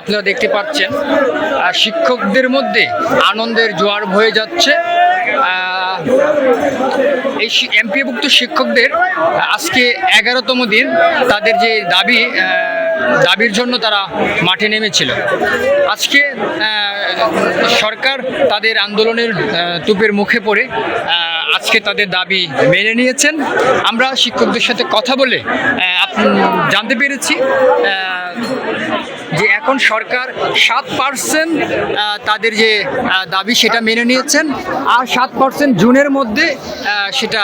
আপনারা দেখতে পাচ্ছেন। শিক্ষকদের মধ্যে আনন্দের জোয়ার বয়ে যাচ্ছে। এই এমপিভুক্ত শিক্ষকদের আজকে এগারোতম দিন তাদের যে দাবি দাবির জন্য তারা মাঠে নেমেছিল। আজকে সরকার তাদের আন্দোলনের তুপের মুখে পড়ে আজকে তাদের দাবি মেনে নিয়েছেন। আমরা শিক্ষকদের সাথে কথা বলে জানতে পেরেছি। এখন সরকার সাত পার্সেন্ট তাদের যে দাবি সেটা মেনে নিয়েছেন আর সাত পার্সেন্ট জুনের মধ্যে সেটা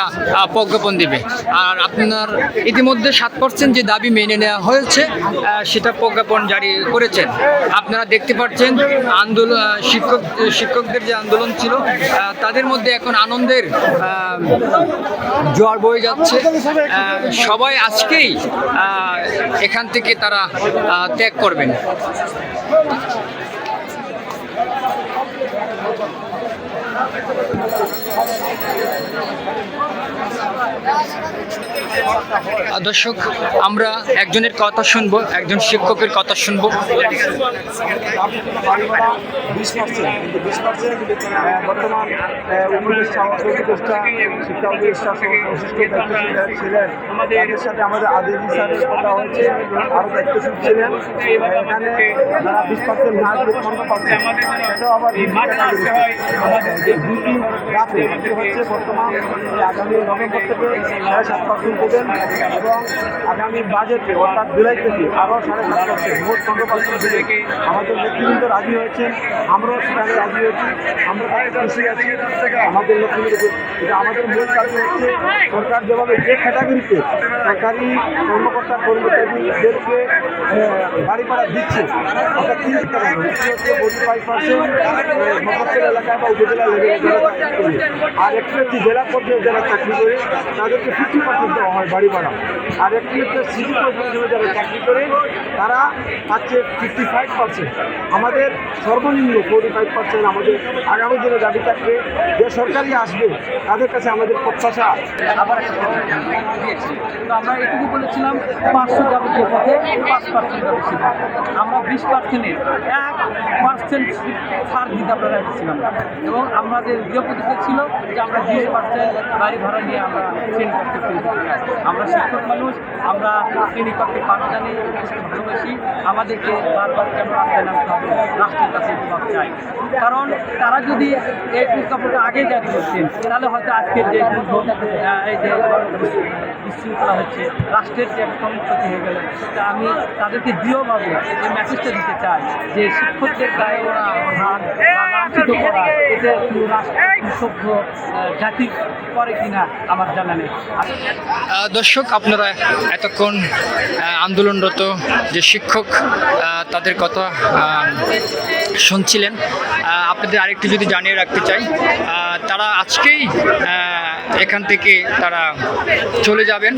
প্রজ্ঞাপন দেবে। আর আপনার ইতিমধ্যে সাত পার্সেন্ট যে দাবি মেনে নেওয়া হয়েছে সেটা প্রজ্ঞাপন জারি করেছেন। আপনারা দেখতে পাচ্ছেন আন্দোলন শিক্ষক, শিক্ষকদের যে আন্দোলন ছিল তাদের মধ্যে এখন আনন্দের জোয়ার বয়ে যাচ্ছে। সবাই আজকেই এখান থেকে তারা ত্যাগ করবেন। আহ, দর্শক আমরা একজনের কথা শুনব একজন শিক্ষকের কথা শুনব। বর্তমান উপদেষ্টা উপদেষ্টা শিক্ষা উপদেষ্টা ছিলেন তাদের সাথে আমাদের আদিল স্যারের কথা হয়েছে আরও দায়িত্বশীল ছিলেন এখানে যারা বিশ পার্সেন্ট না দিয়ে পনেরো পার্সেন্ট সেটাও আবার দুটি রাতে হচ্ছে বর্তমান আগামী নভেম্বর থেকে সাড়ে সাত পার্সেন্ট দেবেন এবং আগামী বাজেটে অর্থাৎ জুলাই থেকে আরও সাড়ে সাত পার্সেন্ট মোট পনেরো দেবে আমাদের নেতৃবৃন্দ রাজি হয়েছেন, আমরাও সেখানে রাজি হয়েছি, আমরা তাদের খুশি আছি। আমাদের এটা আমাদের মূল কারণ হচ্ছে সরকার যেভাবে যে ক্যাটাগরিতে সরকারি কর্মকর্তা, কর্মচারীদেরকে বাড়ি ভাড়া দিচ্ছে অর্থাৎ তিন টাকা হচ্ছে ফোর্টি ফাইভ পার্সেন্ট এলাকায় বা উপজেলা লেভেলে যারা চাকরি করে, আর একটু হচ্ছে জেলা পর্যায়ে যারা চাকরি করে, তাদেরকে ফিফটি পার্সেন্ট দেওয়া হয় বাড়ি ভাড়া আর একটু হচ্ছে সিটি কর্পোরেশনে যারা চাকরি করে, তারা পাচ্ছে ফিফটি ফাইভ পার্সেন্ট আমাদের সর্বনিম্ন ফোর্টি ফাইভ পার্সেন্ট আমাদের আগামী দিনে দাবি থাকবে, যে সরকারি আসবে, তাদের কাছে আমাদের প্রত্যাশা। আবার তো আমরা এটুকু বলেছিলাম, পাঁচশো যাবতীয় পথে পাঁচ পার্সেন্ট আমরা বিশ পার্সেন্টের এক পার্সেন্ট ছাড় দিতে আমরা রেখেছিলাম এবং আমাদের গৃহ প্রতিষ্ঠা ছিল যে আমরা বিশ পার্সেন্ট গাড়ি ভাড়া নিয়ে আমরা শ্রেণি করতে চাই আমরা শিক্ষক মানুষ, আমরা শ্রেণি করতে পাঠ জানি ভালোবাসি। আমাদেরকে বারবার কেন রাস্তায় নামতে হবে, রাষ্ট্রের কাছে জবাব চাই। কারণ তারা যদি এই প্রস্তাবটা আগে জারি করতেন তাহলে হয়তো আজকের যে এই যে বিশৃঙ্খলা হচ্ছে, রাষ্ট্রের যে একটা ক্ষতি হয়ে গেল। তা আমি তাদেরকে দৃঢ়ভাবে এই মেসেজটা দিতে চাই যে শিক্ষকদের গায়ে ওরা বা লাঞ্ছিত করা এটা রাষ্ট্র সভ্য জাতি করে কিনা আমার জানা নেই। দর্শক, আপনারা এতক্ষণ আন্দোলনরত যে শিক্ষক তাদের কথা শুনছিলেন। আপনাদের আরেকটু যদি জানিয়ে রাখতে চাই তারা আজকেই এখান থেকে তারা চলে যাবেন।